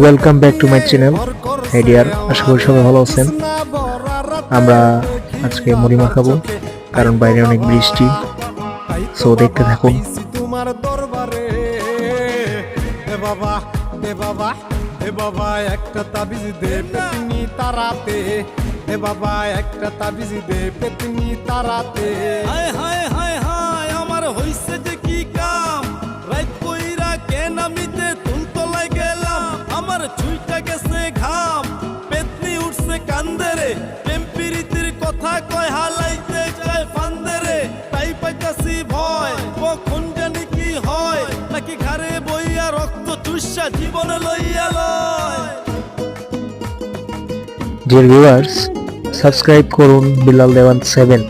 Welcome back to my channel hi আশা করি সবাই ভালো আছেন। আমরা আজকে মুড়ি মাখাবো কারণ বাইরে অনেক বৃষ্টি। সো দেখতে থাকুন। তারাতে এ বাবা একটা তাবিজ দে পেতনি তারাতে হায় হায় কান্দেরে টেম্পিরিতির কথা কয়, হালাইতে চায় ফান্দেরে। তাই পাইতাছি ভয় জানি কি হয়। নাকি ঘরে বইয়া রক্ত চুষা জীবনে লইয়া লয়। ডিয়ার ভিউয়ার্স সাবস্ক্রাইব করুন বিলাল দেওয়ান সেভেন